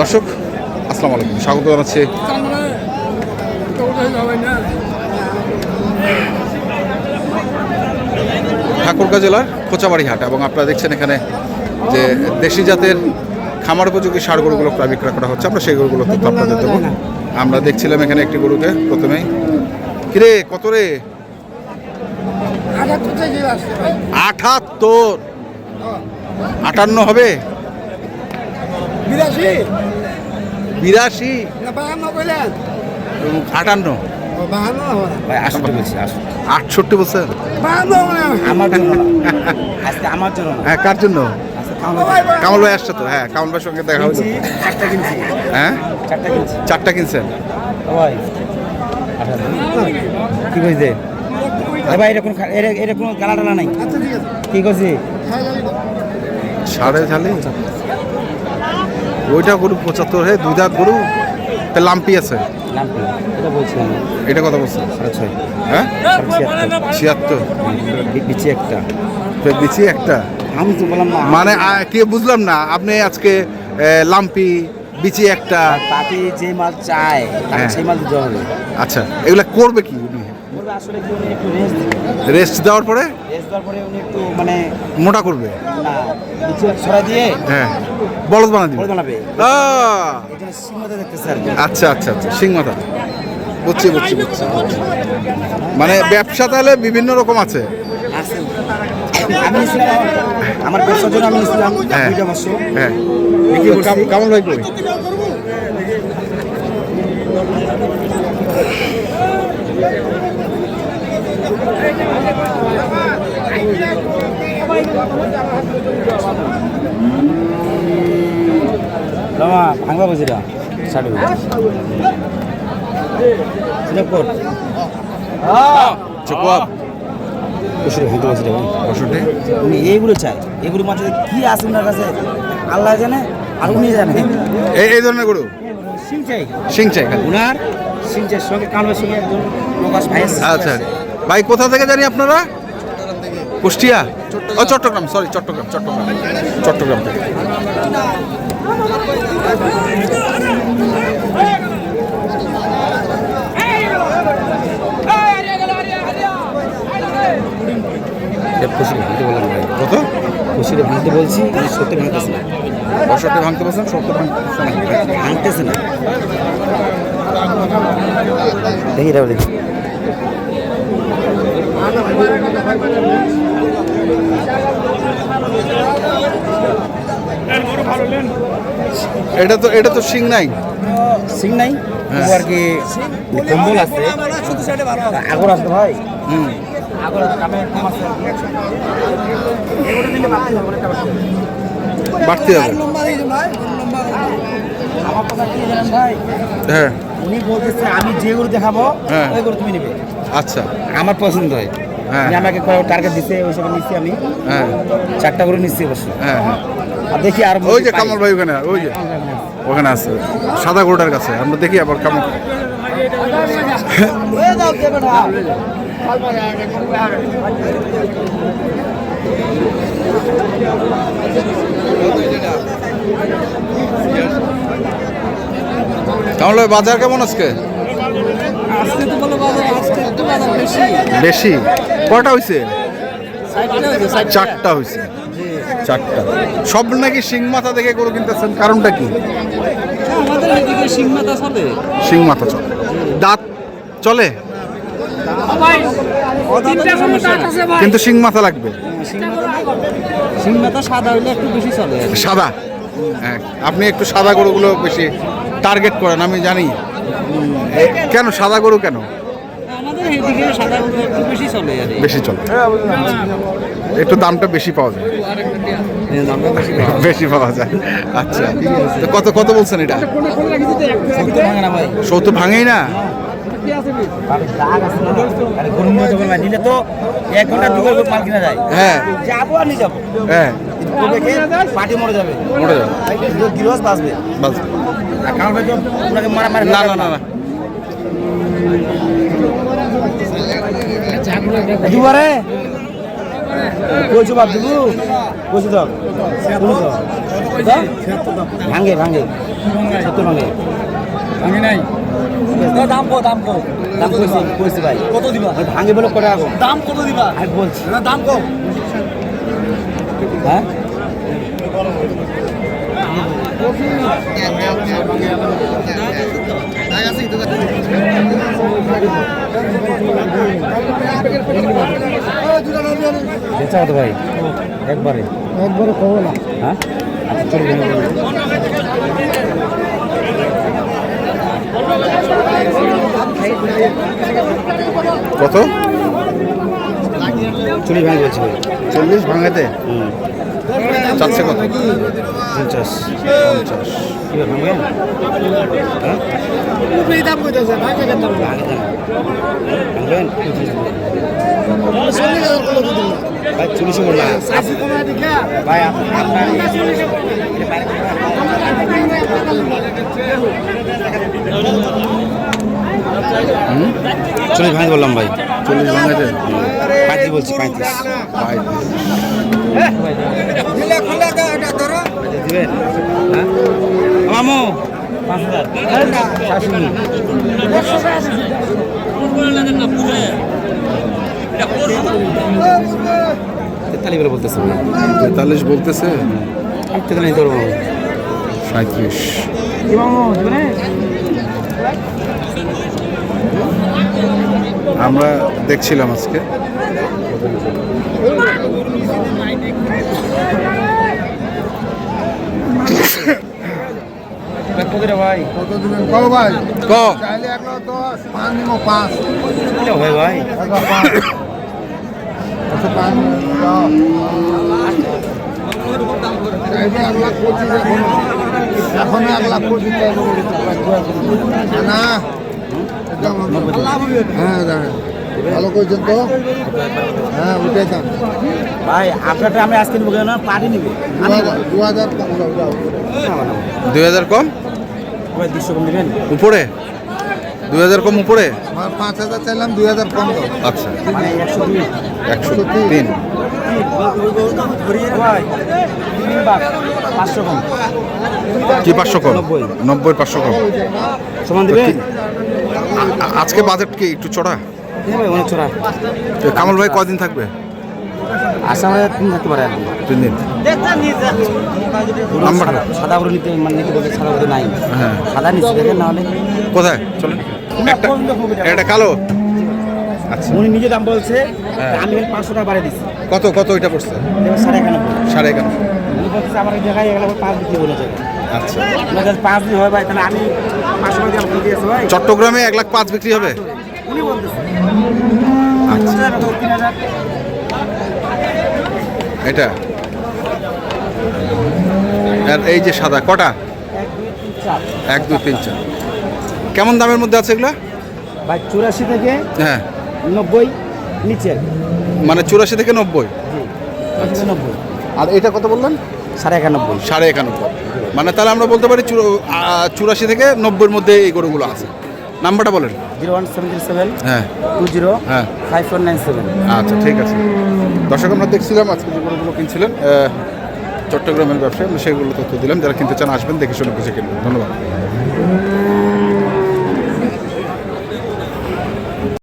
দর্শক, আসসালামু আলাইকুম। স্বাগত জানাচ্ছি। ঠাকুরগাঁ জেলার কোচাবাড়ি হাট এবং আপনারা দেখছেন এখানে যে দেশি জাতের খামার উপযোগী সার গরুগুলো প্রায় বিক্রয় করা হচ্ছে। আমরা সেই গরুগুলো তথ্য আপনাদের দেবো। আমরা দেখছিলাম এখানে একটি গরুকে প্রথমেই। কিরে, কত রে? আঠাত্তর আটান্ন হবে? বিরাশি। বিরাশি? না বাহান্ন কইলেন আটান্ন। ভাই আটষট্টি বলছি আটষট্টি। আমার জন্য আজকে আমার জন্য হ্যাঁ কার জন্য? কামাল ভাই। আসছে তো। হ্যাঁ কামাল ভাইয়ের সঙ্গে দেখা হয়েছে চারটা কিনছি। হ্যাঁ? চারটা কিনছি। চারটা কিনছেন? ভাই। কি কইছে? ভাই এরকম এরকম গালা টালা নাই। আচ্ছা ঠিক আছে। কি করছি সাড়ে ঝালি ওইটা গরু পঁচাত্তর হয়ে দুই দাঁত গরু তা লাম্পি আছে। এটা বলছি কথা বলছেন সাড়ে ছয়। হ্যাঁ? ছিয়াত্তর। বিচি একটা। দিচ্ছি একটা। আমি তো বললাম না। মানে কি বুঝলাম না আপনি আজকে লাম্পি বিচি একটা। পাতি যে মাল চায় হ্যাঁ। সেই মাল দিতে হবে। আচ্ছা এগুলা করবে কি আসলে কি উনি একটু রেস্ট রেস্ট দেওয়ার পরে? রেস্ট দেওয়ার পরে উনি একটু মানে মোটা করবে? না ছড়া দিয়ে হ্যাঁ। বলদ বানা দিবে? বড় বানাবে। দেখতেছে আর আচ্ছা আচ্ছা আচ্ছা সিং মাথা। বুঝছি বুঝছি বুঝছি মানে ব্যবসা তাহলে বিভিন্ন রকম আছে? আছে। আমি আমার ব্যবসার জন্য আমি নিয়েছিলাম হ্যাঁ। দুইটা বছর। হ্যাঁ। বিক্রি করছি। কাম- কামাল ভাই রামা ভাঙবা বুঝিরা চকুয়াব ভাঙতে বসুটি উনি এইগুলো চায়। এগুলো মাঝে কি আছে ওনার কাছে আল্লাহ জানে আর উনি জানে। এই এই ধরনের গরু? সিং চাই। সিং চাই উনার সিং চাই সঙ্গে কানবার সঙ্গে একজন প্রকাশ ভাই আচ্ছা। ভাই কোথা থেকে জানি আপনারা? কুষ্টিয়া? ও চট্টগ্রাম সরি চট্টগ্রাম চট্টগ্রাম। চট্টগ্রাম থেকে। ভাঙতে বললাম কত? খুশিটা ভাঙতে বলছি সত্যি ভাঙতেছে না। বসতে ভাঙতে ভাঙতে ভাঙতেছে না। দেখি দেখি এটা তো এটা তো সিং নাই? সিং নাই? হ্যাঁ। আর কি কম্বল আছে? আগর আছে ভাই। হুম। বাড়তে হবে। হ্যাঁ। উনি বলতেছে আমি যে গরু দেখাবো হ্যাঁ। ওই গরু তুমি নেবে। আচ্ছা। আমার পছন্দ হয় হ্যাঁ। আমাকে টার্গেট দিছে ওই হিসাবে নিচ্ছি আমি। হ্যাঁ। চারটা গরু নিচ্ছি অবশ্য। হ্যাঁ হ্যাঁ। আর দেখি আর ওই যে কামাল ভাই ওখানে ওই যে। ওখানে আছে। সাদা গরুটার কাছে। আমরা দেখি আবার কামাল। কামাল ভাই বাজার কেমন আজকে? আজকে তো বলো বাজার আজকে একটু বাজার বেশি? বেশি কটা সাইডটা চারটা হয়েছে চারটা। সব নাকি শিং মাথা দেখে গরু কিনতেছেন, কারণটা কি? আমাদের এদিকে শিং মাথা চলে। শিং মাথা চলে দাঁত চলে? কিন্তু শিং মাথা লাগবে। শিং মাথা সাদা? হইলে একটু বেশি চলে সাদা আপনি একটু সাদা গরুগুলো বেশি টার্গেট করেন, আমি জানি। কেন সাদা গরু কেন? বেশি চলে একটু দামটা বেশি পাওয়া যায়। বেশি পাওয়া যায়। আচ্ছা তো কত কত বলছেন এটা? সত্তর ভাঙেই না? হ্যাঁ। হ্যাঁ। পার্টি মরে যাবে। মরে যাবে। কিন্তু বাঁচবে। না না না না। দুবারে? বাপ দিবু? ভাঙে ভাঙে। সত্তর ভাঙে। আমি নাই। দাম কো দাম কো। দাম কইছি কইছি ভাই। কত দিবা? ভাঙে বলে কটা দাম কত দিবা? আমি বলছি। না দাম কো। হ্যাঁ? বেচা কত ভাই একবারে। একবারে কব না হ্যাঁ কত? চল্লিশ ভাঙে বলছি চল্লিশ ভাঙাতে? হুম। চাচ্ছে কত? পঞ্চাশ। পঞ্চাশ। হ্যাঁ? ভাই চল্লিশে বললাম ভাই আপ- আপনার? চল্লিশ ভাঙে বললাম ভাই। চল্লিশ ভাঙাতে পঁয়ত্রিশ বলছি পঁয়ত্রিশ হ্যাঁ মামু। পাঁচ হাজার তেতাল্লিশ বলে বলতেছে তেতাল্লিশ বলতেছে। তেতাল্লিশ ধরবো। সাঁত্রিশ কি মামু দিবেন আমরা দেখছিলাম আজকে। ভাই কত দিবেন ভাই? ক? চাইলে একলো দশ পাঁচ পাঁচ। ভাই ভাই? এক এখন এক লাখ পঁচিশ চাইব না হ্যাঁ দাঁড়ান ভালো করেছেন তো হ্যাঁ ওইটাই দাম ভাই আপনারটা আমি আজকে নেব কেন? পার্টি নিবে। দু হাজার দু হাজার কম। দুই হাজার কম দুশো কম দেবেন উপরে? দুই হাজার কম উপরে? আমার পাঁচ হাজার চাইলাম দুই হাজার কম আচ্ছা। মানে একশো তিন। কি পাঁচশো কম? নব্বই। পাঁচশো কম। সমান দেবেন আজকে বাজেট কি একটু চড়া? হ্যাঁ অনেক তো কামাল ভাই কদিন থাকবে? আশা তিন থাকতে পারে। আর কি। তিন দিন। নাম্বারটা? সাদা- নিতে মানে নিতে বলতে সাদা নাই। হ্যাঁ। সাদা দেখেন নাহলে কোথায়? চলেন একটা একটা কালো? উনি নিজে দাম বলছে হ্যাঁ। আমি পাঁচশো টাকা বাড়িয়ে দিচ্ছি কত কত ওইটা পড়ছে? সাড়ে একানব্বই। সাড়ে এগারো উনি বলছে আমার জায়গায় এগুলো পাঁচ বিক্রি বলে যাবে। আচ্ছা। পাঁচ দিন হয় ভাই তাহলে আমি পাঁচশো টাকা ভাই। চট্টগ্রামে এক লাখ পাঁচ বিক্রি হবে? উনি বলতেছে। আচ্ছা। এটা? আর এই যে সাদা কটা? এক দুই তিন চার। কেমন দামের মধ্যে আছে এগুলো? ভাই চুরাশি থেকে হ্যাঁ। নব্বই নিচে আর কি। মানে চুরাশি থেকে নব্বই? জি নব্বই। আর এটা কত বললেন? সাড়ে একানব্বই। সাড়ে একানব্বই। মানে তাহলে আমরা বলতে পারি চুরা- চুরাশি থেকে নব্বইয়ের মধ্যে এই গরুগুলো আছে। নাম্বারটা বলেন। Zero one seven three seven হ্যাঁ। টু জিরো হ্যাঁ। Five four nine seven. আচ্ছা ঠিক আছে। দর্শক আমরা দেখছিলাম আজকে যে গরুগুলো কিনছিলেন চট্টগ্রামের ব্যবসায় আমরা সেগুলো তথ্য দিলাম। যারা কিনতে চান আসবেন দেখে শুনে বুঝে কিনবেন। ধন্যবাদ।